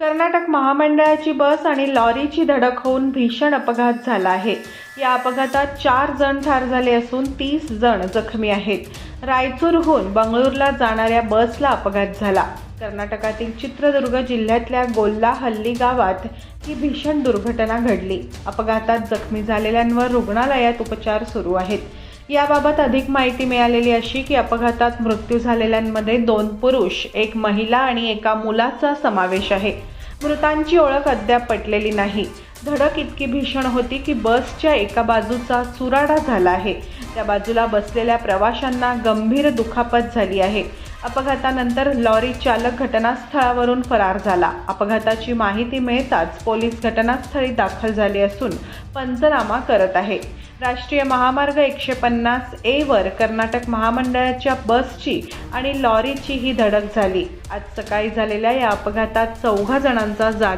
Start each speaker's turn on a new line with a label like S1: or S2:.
S1: कर्नाटक महामंडळाची बस आणि लॉरीची धडक होऊन भीषण अपघात झाला आहे. या अपघातात चार जण ठार झाले असून तीस जण जखमी आहेत. रायचूरहून बंगळूरला जाणाऱ्या बसला अपघात झाला. कर्नाटकातील चित्रदुर्ग जिल्ह्यातल्या गोल्ला हल्ली गावात ही भीषण दुर्घटना घडली. अपघातात जखमी झालेल्यांवर रुग्णालयात उपचार सुरू आहेत. याबाबत अधिक माहिती मिळालेली अशी की अपघातात मृत्यू झालेल्यांमध्ये दोन पुरुष एक महिला आणि एका मुलाचा समावेश आहे. मृतांची ओळख अद्याप पटलेली नाही. धडक इतकी भीषण होती की बसच्या एका बाजूचा चुराडा झाला आहे. त्या बाजूला बसलेल्या प्रवाशांना गंभीर दुखापत झाली आहे. अपघातानंतर लॉरी चालक घटनास्थळावरून फरार झाला. अपघाताची माहिती मिळताच पोलीस घटनास्थळी दाखल झाले असून पंचनामा करत आहे. राष्ट्रीय महामार्ग एकशे पन्नास ए वर कर्नाटक महामंडळाच्या बसची आणि लॉरीची ही धडक झाली. आज सकाळी झालेल्या या अपघातात चौघा जणांचा जाग